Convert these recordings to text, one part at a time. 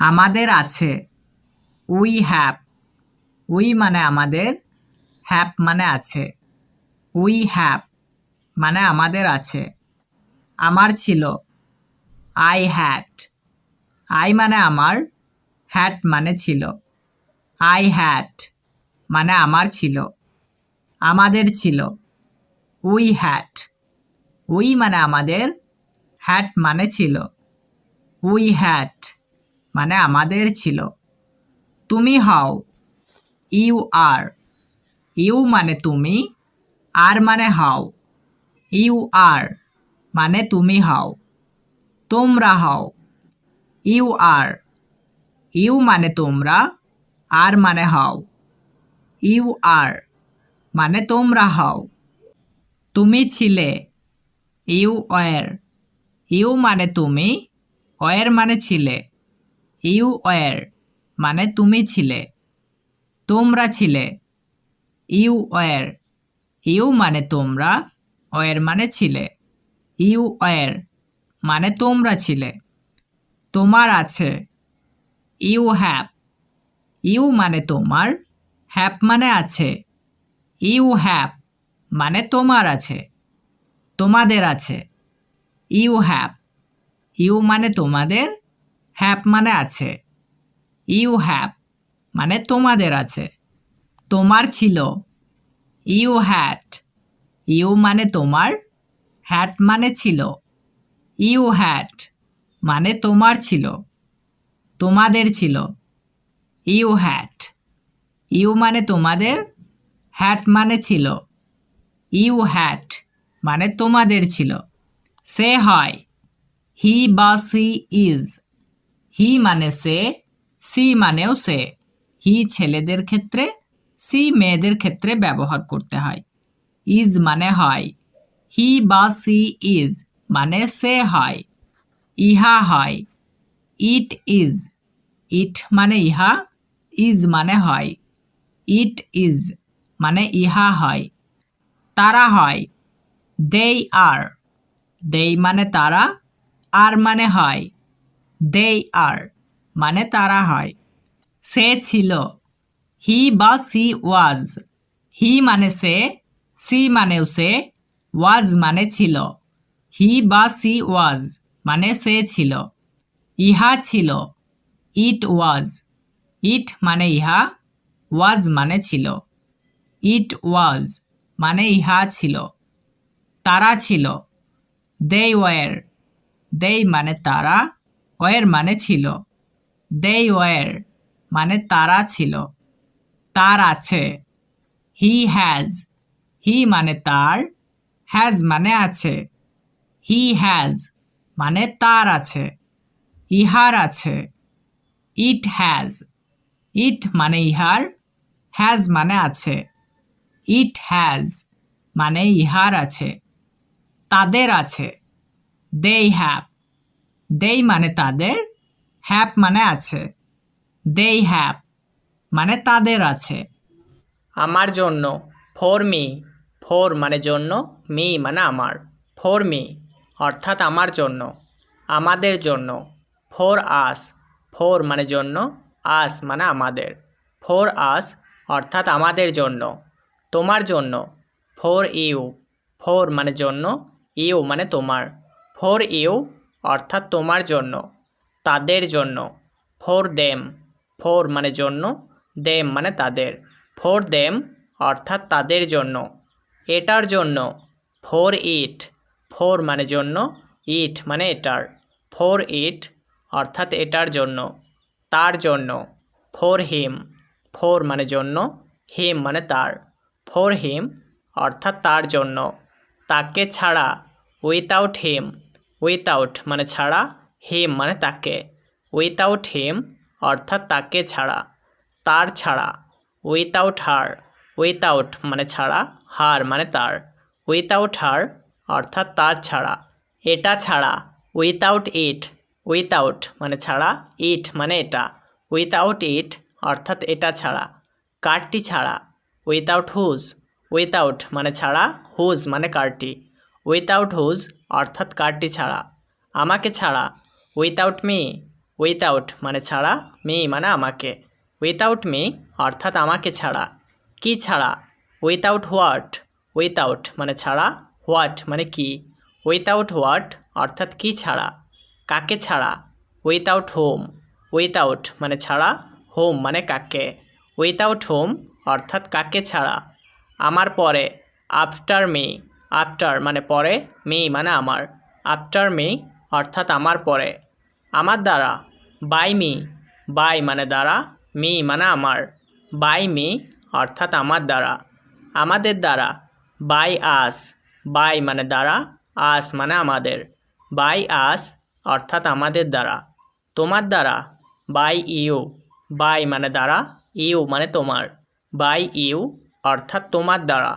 আমাদের আছে। We have we মানে আমাদের হ্যাভ মানে আছে। উই হ্যাভ মানে আমাদের আছে। আমার ছিল। আই হ্যাড আই মানে আমার হ্যাড মানে ছিল। আই হ্যাড মানে আমার ছিল। আমাদের ছিল। উই হ্যাড উই মানে আমাদের হ্যাড মানে ছিল। উই হ্যাড মানে আমাদের ছিল। তুমি হও। You R. ইউ মানে তুমি, আর মানে হও। ইউ আর মানে তুমি হও। তোমরা হও। You R. ইউ মানে তোমরা, আর মানে হও। ইউ আর মানে তোমরা হও। তুমি ছিলে। You were. ইউ মানে তুমি, ওয়ার মানে ছিলে। ইউ ওয়ার মানে তুমি ছিলে। তোমরা ছিলে। ইউ ওয়ার, ইউ মানে তোমরা, ওয়ার মানে ছিলে। ইউ ওয়ার মানে তোমরা ছিলে। তোমার আছে। ইউ হ্যাপ, ইউ মানে তোমার, হ্যাপ মানে আছে। ইউ হ্যাপ মানে তোমার আছে। তোমাদের আছে। ইউ হ্যাপ, ইউ মানে তোমাদের হ্যাভ মানে আছে। ইউ হ্যাপ মানে তোমাদের আছে। তোমার ছিল। ইউ হ্যাট ইউ মানে তোমার। হ্যাট মানে ছিল। ইউ হ্যাট মানে তোমার ছিল। তোমাদের ছিল। ইউ হ্যাট ইউ মানে তোমাদের। হ্যাট মানে ছিল। ইউ হ্যাট মানে তোমাদের ছিল। সে হয় হি বা সি ইজ হি মানে সে, সি মানেও সে। হি ছেলেদের ক্ষেত্রে, সি মেয়েদের ক্ষেত্রে ব্যবহার করতে হয়। ইজ মানে হয়। হি বা সি ইজ মানে সে হয়। ইহা হয়। It is. ইট মানে ইহা, ইজ মানে হয়। ইট ইজ মানে ইহা হয়। তারা হয়। দেই আর। দেই মানে তারা, আর মানে হয়। দেই আর মানে তারা হয়। সে ছিল। হি বা সি ওয়াজ হি মানে সে সি মানেও সে ওয়াজ মানে ছিল। হি বা সি ওয়াজ মানে সে ছিল। ইহা ছিল। ইট ওয়াজ ইট মানে ইহা ওয়াজ মানে ছিল। ইট ওয়াজ মানে ইহা ছিল। তারা ছিল। দে ওয়ার দেই মানে তারা। ওয়ার মানে ছিল। দে ওয়ার মানে তারা ছিল। তার আছে। হি হ্যাজ হি মানে তার। হ্যাজ মানে আছে। হি হ্যাজ মানে তার আছে। ইহার আছে। ইট হ্যাজ ইট মানে ইহার। হ্যাজ মানে আছে। ইট হ্যাজ মানে ইহার আছে। তাদের আছে। দেই হ্যাভ দেই মানে তাদের হ্যাপ মানে আছে। দেই হ্যাপ মানে তাদের আছে। আমার জন্য ফর মি ফোর মানে জন্য মি মানে আমার। ফর মি অর্থাৎ আমার জন্য, আমাদের জন্য। ফোর আস ফোর মানে জন্য আস মানে আমাদের। ফোর আস অর্থাৎ আমাদের জন্য, তোমার জন্য। ফোর ইউ ফোর মানে জন্য ইউ মানে তোমার। ফোর ইউ অর্থাৎ তোমার জন্য, তাদের জন্য ফোর দেম ফোর মানে জন্য দেম মানে তাদের ফোর দেম অর্থাৎ তাদের জন্য, এটার জন্য ফোর ইট ফোর মানে জন্য ইট মানে এটার ফোর ইট অর্থাৎ এটার জন্য, তার জন্য ফোর হিম ফোর মানে জন্য হিম মানে তার ফোর হিম অর্থাৎ তার জন্য, তাকে ছাড়া উইথাউট হিম উইথাউট মানে ছাড়া হিম মানে তাকে। উইথাউট হিম অর্থাৎ তাকে ছাড়া, তার ছাড়া। উইথাউট হার উইথাউট মানে ছাড়া হার মানে তার। উইথাউট হার অর্থাৎ তার ছাড়া। এটা ছাড়া উইথাউট ইট উইথাউট মানে ছাড়া ইট মানে এটা। উইথাউট ইট অর্থাৎ এটা ছাড়া। কারটি ছাড়া উইথাউট হুজ উইথাউট মানে ছাড়া হুজ মানে কারটি। উইথাউট হুজ অর্থাৎ কারটি ছাড়া। আমাকে ছাড়া উইথাউট মি উইথাউট মানে ছাড়া মি মানে আমাকে। উইথাউট মি অর্থাৎ আমাকে ছাড়া। কি ছাড়া? উইথাউট হোয়াট উইথাউট মানে ছাড়া। হোয়াট মানে কি? উইথাউট হোয়াট অর্থাৎ কি ছাড়া? কাকে ছাড়া? উইথাউট হোম উইথাউট মানে ছাড়া। হোম মানে কাকে? উইথাউট হোম অর্থাৎ কাকে ছাড়া? আমার পরে আফটার মি আফটার মানে পরে, মি মানে আমার। আফটার মি অর্থাৎ আমার পরে। আমার দ্বারা, বাই মি। বাই মানে দ্বারা, মি মানে আমার। বাই মি অর্থাৎ আমার দ্বারা। আমাদের দ্বারা, বাই আস। বাই মানে দ্বারা, আস মানে আমাদের। বাই আস অর্থাৎ আমাদের দ্বারা। তোমার দ্বারা, বাই ইউ। বাই মানে দ্বারা, ইউ মানে তোমার। বাই ইউ অর্থাৎ তোমার দ্বারা।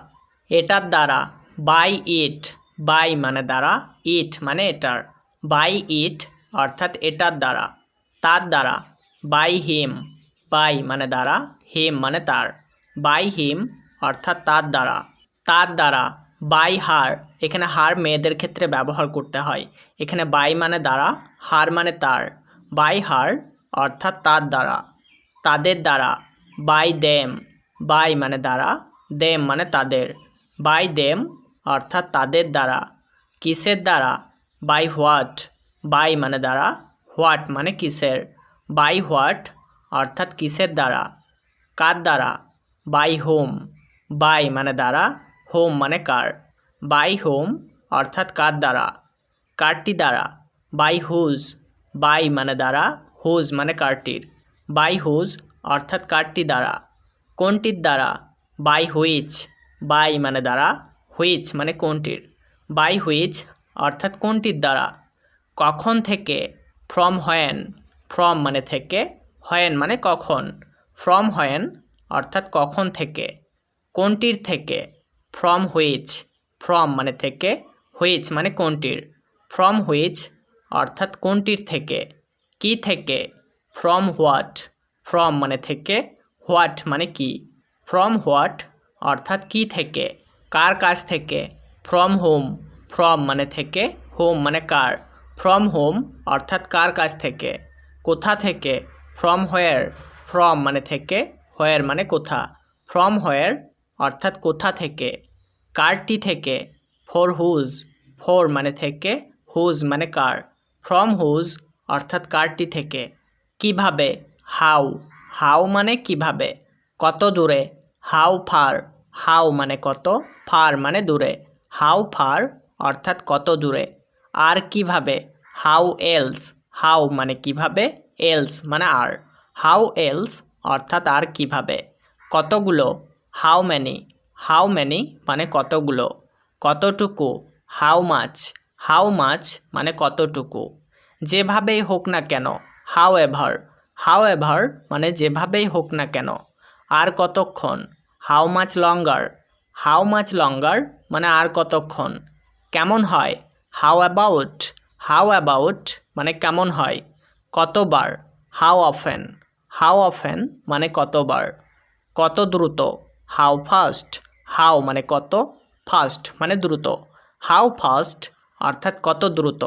এটার দ্বারা বাই ইট বাই মানে দ্বারা ইট মানে এটার বাই ইট অর্থাৎ এটার দ্বারা, তার দ্বারা বাই হিম বাই মানে দ্বারা হিম মানে তার বাই হিম অর্থাৎ তার দ্বারা তার দ্বারা বাই হার এখানে হার মেয়েদের ক্ষেত্রে ব্যবহার করতে হয়, এখানে বাই মানে দ্বারা হার মানে তার বাই হার অর্থাৎ তার দ্বারা, তাদের দ্বারা বাই দেম বাই মানে দ্বারা দেম মানে তাদের বাই দেম অর্থাৎ তাদের দ্বারা। কিসের দ্বারা? বাই হোয়াট বাই মানে দ্বারা। হোয়াট মানে কিসের? বাই হোয়াট অর্থাৎ কিসের দ্বারা? কার দ্বারা? বাই হোম বাই মানে দ্বারা। হোম মানে কার? বাই হোম অর্থাৎ কার দ্বারা? কারটি দ্বারা। বাই হুজ বাই মানে দ্বারা। হুজ মানে কারটির। বাই হুজ অর্থাৎ কারটি দ্বারা। কোনটির দ্বারা? বাই হুইচ বাই মানে দ্বারা। হুইচ মানে কোনটির? বাই হুইচ, অর্থাৎ কোনটির দ্বারা? কখন থেকে? ফ্রম হয়েন। ফ্রম মানে থেকে, হয়েন মানে কখন? ফ্রম হয়েন, অর্থাৎ কখন থেকে? কোনটির থেকে? From which. ফ্রম মানে থেকে, হুইচ মানে কোনটির? ফ্রম হুইচ, অর্থাৎ কোনটির থেকে? কি থেকে? From what? ফ্রম মানে থেকে, হোয়াট মানে কি? ফ্রম হোয়াট, অর্থাৎ কি থেকে? কার কাছ থেকে? ফ্রম হোম ফ্রম মানে থেকে হোম মানে কার? ফ্রম হোম অর্থাৎ কার কাছ থেকে? কোথা থেকে? ফ্রম হোয়ার ফ্রম মানে থেকে হোয়ার মানে কোথা? ফ্রম হোয়ার অর্থাৎ কোথা থেকে? কারটি থেকে ফর হুজ ফর মানে থেকে হুজ মানে কার? ফ্রম হুজ অর্থাৎ কারটি থেকে? কীভাবে? হাউ হাউ মানে কীভাবে? কত দূরে? হাউ ফার হাউ মানে কত, ফার মানে দূরে। হাউ ফার অর্থাৎ কত দূরে। আর কীভাবে? How else. হাউ মানে কীভাবে? এলস মানে আর। হাউ এলস অর্থাৎ আর কীভাবে? কতগুলো? হাউ ম্যানি হাউ ম্যানি মানে কতগুলো? কতটুকু? How much. হাউ মাছ মানে কতটুকু? যেভাবেই হোক না কেন হাউ এভার। হাউ এভার মানে যেভাবেই হোক না কেন। আর কতক্ষণ? How much longer how much লঙ্গার মানে আর কতক্ষণ? কেমন হয়? হাউ অ্যাবাউট হাউ অ্যাবাউট মানে কেমন হয়? কতবার? হাউ অফেন হাউ অফেন মানে কতবার? কত দ্রুত? হাউ ফাস্ট হাউ মানে কত? ফাস্ট মানে দ্রুত। হাউ ফাস্ট অর্থাৎ কত দ্রুত?